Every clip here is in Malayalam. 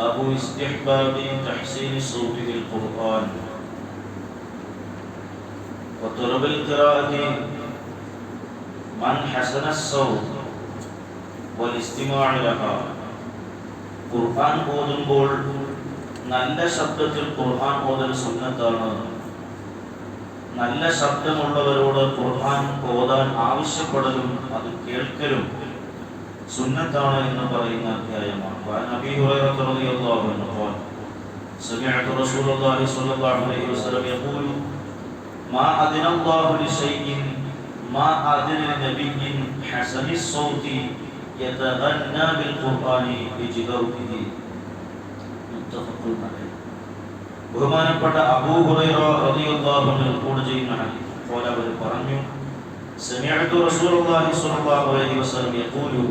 باب استحباب تحسين الصوت بالقرآن وطلب القراءة من حسن الصوت والاستماع لها ഖുർആൻ ഓതുമ്പോൾ നല്ല ശബ്ദത്തിൽ ഖുർആൻ ഓതൽ സുന്നത്താണ് നല്ല ശബ്ദമുള്ളവരോട് ഖുർആൻ ഓതാൻ ആവശ്യപ്പെടലും അത് കേൾക്കലും സുന്നത്താണ് എന്ന് പറയുന്ന അധ്യായമാണ് وعن ابي هريره رضي الله عنه قال سمعت رسول الله صلى الله عليه وسلم يقول ما اذن الله لشيء ما اذن لنبي حسن الصوت يتغنى بالقران بجهوره متفق عليه ബഹുമാനപ്പെട്ട അബൂ ഹുറൈറ റളിയല്ലാഹു അൻഹു റിപ്പോർട്ട് ചെയ്യുന്ന ഹദീസ് പോലെ അവർ പറഞ്ഞു സമിഅതു റസൂലുള്ളാഹി സ്വല്ലല്ലാഹു അലൈഹി വസല്ലം യഖൂലു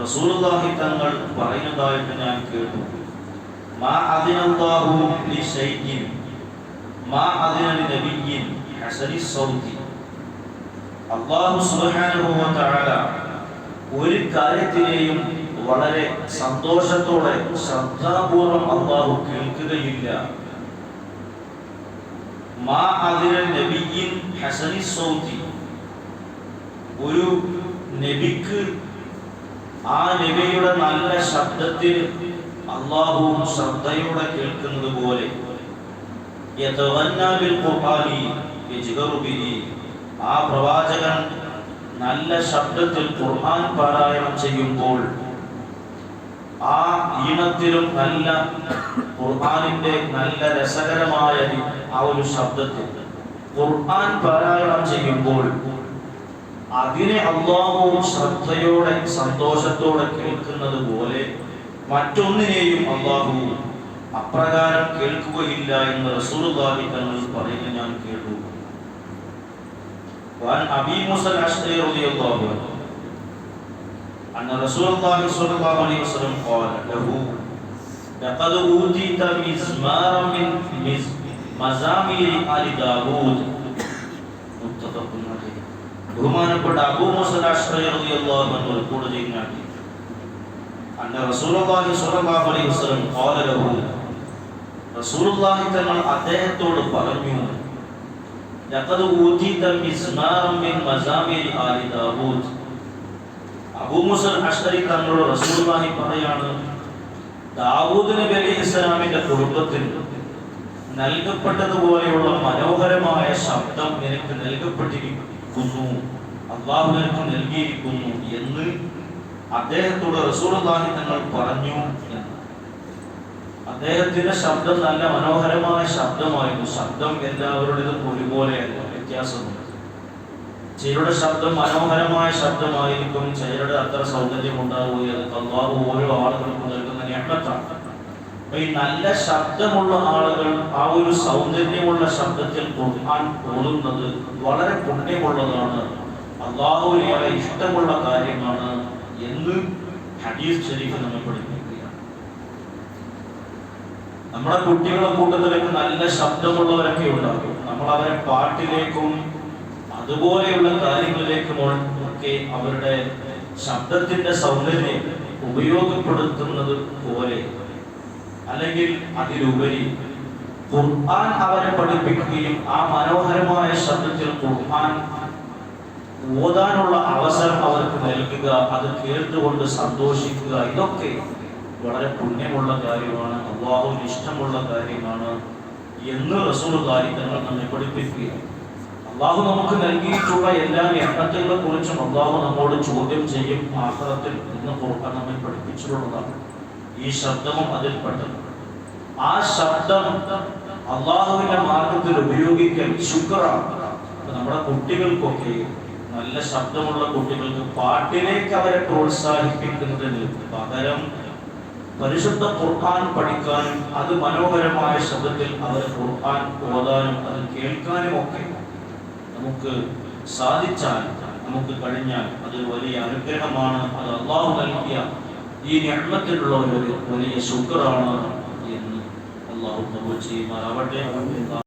റസൂലുള്ളാഹി തങ്ങൾ പറയുന്നതായിട്ട് ഞാൻ കേട്ടു. മാ അദിനല്ലാഹു ലി ശൈഇൻ മാ അദിന ലി നബിയ്യിൻ ഹസനി സൗതി അല്ലാഹു സുബ്ഹാനഹു വ തആല ഒരു കാര്യത്തിനെയും വളരെ സന്തോഷത്തോടെ ശ്രദ്ധാപൂർവം അള്ളാഹു കേൾക്കുകയില്ല. മാ അതിന നബിയിൻ ഹസനി സൗതി ഒരു നബിക്ക് ആ നബിയുടെ നല്ല ശബ്ദത്തിൽ അള്ളാഹുവും ശ്രദ്ധയോടെ കേൾക്കുന്നത് പോലെ ആ പ്രവാചകൻ നല്ല ശബ്ദത്തിൽ ഖുർആൻ പാരായണം ചെയ്യുമ്പോൾ ആ ഈണത്തിലും നല്ല ഖുർആനിന്റെ നല്ല രസകരമായ ആ ഒരു ശബ്ദത്തിൽ ഖുർആൻ പാരായണം ചെയ്യുമ്പോൾ അതിനെ അള്ളാഹു ശ്രദ്ധയോടെ സന്തോഷത്തോടെ കേൾക്കുന്നത് പോലെ മറ്റൊന്നിനെയും അള്ളാഹു അപ്രകാരം കേൾക്കുകയില്ല എന്ന് റസൂലുള്ളാഹി തങ്ങൾ പറയുന്നത് ഞാൻ കേട്ടു وعن ابي موسى الاشعري رضي الله عنه ان رسول الله صلى الله عليه وسلم قال له لقد اوتيت مزمارا من مز مزامير ال داوود متفق عليه ബഹുമാനപ്പെട്ട റിപ്പോർട്ട് ചെയ്യുന്ന അന്ന റസൂലുള്ളാഹി അലൈഹി വസല്ലം റസൂലുള്ളാഹി അദ്ദേഹത്തോട് പറഞ്ഞു ലഖദ് മിൻ മസാമിൽ ആലി ദാവൂദ്. റസൂലുള്ളാഹി കുടുംബത്തിൽ നൽകപ്പെട്ടതുപോലെയുള്ള മനോഹരമായ ശബ്ദം നിനക്ക് നൽകപ്പെട്ടിരിക്കുന്നു. അള്ളാഹു നിനക്ക് നൽകിയിരിക്കുന്നു എന്ന് അദ്ദേഹത്തോട് റസൂലുള്ളാഹി തങ്ങൾ പറഞ്ഞു എന്ന് അദ്ദേഹത്തിന്റെ ശബ്ദം നല്ല മനോഹരമായ ശബ്ദമായിരുന്നു. ശബ്ദം എല്ലാവരുടേതും ഒരുപോലെയല്ല വ്യത്യാസമുണ്ട്. ചിലരുടെ ശബ്ദം മനോഹരമായ ശബ്ദമായിരിക്കും ചിലരുടെ അത്ര സൗന്ദര്യം ഉണ്ടാവുകയും അള്ളാഹു ഓരോ ആളുകൾക്കും നൽകുന്ന ഞെട്ടത്താണ് ഈ നല്ല ശബ്ദമുള്ള ആളുകൾ ആ ഒരു സൗന്ദര്യമുള്ള ശബ്ദത്തിൽ ഖുർആൻ ഓതുന്നത് വളരെ പുണ്യമുള്ളതാണ്. അള്ളാഹുവിന് ഏറെ ഇഷ്ടമുള്ള കാര്യമാണ് എന്ന് ഹദീസ് ഷെരീഫ് നമ്മൾ പഠിപ്പിക്കുകയാണ്. നമ്മുടെ കുട്ടികളെ കൂട്ടത്തിലേക്ക് നല്ല ശബ്ദമുള്ളവരൊക്കെ ഉണ്ടാകും. നമ്മൾ അവരെ പാട്ടിലേക്കും അതുപോലെയുള്ള കാര്യങ്ങളിലേക്കും ഒക്കെ അവരുടെ ശബ്ദത്തിന്റെ സൗന്ദര്യം ഉപയോഗപ്പെടുത്തുന്നത് പോലെ അല്ലെങ്കിൽ അതിലുപരി ഖുർആൻ അവരെ പഠിപ്പിക്കുകയും ആ മനോഹരമായ ശബ്ദത്തിൽ ഖുർആൻ ഓതാനുള്ള അവസരം അവർക്ക് നൽകുക അത് കേട്ടുകൊണ്ട് സന്തോഷിക്കുക ഇതൊക്കെ വളരെ പുണ്യമുള്ള കാര്യമാണ് അള്ളാഹുവിന് ഇഷ്ടമുള്ള കാര്യമാണ് എന്ന് റസൂൾ കാര്യങ്ങൾ നമ്മെ പഠിപ്പിക്കുക അള്ളാഹു നമുക്ക് നൽകിയിട്ടുള്ള എല്ലാ എണ്ണത്തുകളെ കുറിച്ചും അള്ളാഹു നമ്മോട് ചോദ്യം ചെയ്യും ആഹ്റത്തിൽ എന്ന് നമ്മെ പഠിപ്പിച്ചിട്ടുള്ളതാണ്. ഈ ശബ്ദവും അതിൽപ്പെട്ടത് ആ ശബ്ദം അള്ളാഹുവിന്റെ മാർഗത്തിൽ ഉപയോഗിക്കൽ ശുക്രാണ് നമ്മുടെ കുട്ടികൾക്കൊക്കെ നല്ല ശബ്ദമുള്ള കുട്ടികൾക്ക് പാട്ടിലേക്ക് അവരെ പ്രോത്സാഹിപ്പിക്കുന്നതിന് പകരം പരിശുദ്ധ ഖുർആൻ പഠിക്കാനും അത് മനോഹരമായ ശബ്ദത്തിൽ അവരെ ഖുർആൻ ഓതാനും അത് കേൾക്കാനും ഒക്കെ നമുക്ക് സാധിച്ചാൽ നമുക്ക് കഴിഞ്ഞാൽ അതൊരു വലിയ അനുഗ്രഹമാണ്. അത് അള്ളാഹു നൽകിയ ഈ ഞമ്മത്തിലുള്ള ഒരു വലിയ ശുക്രാണ് എന്ന് അള്ളാഹു ചെയ്യുമാറാവട്ടെ.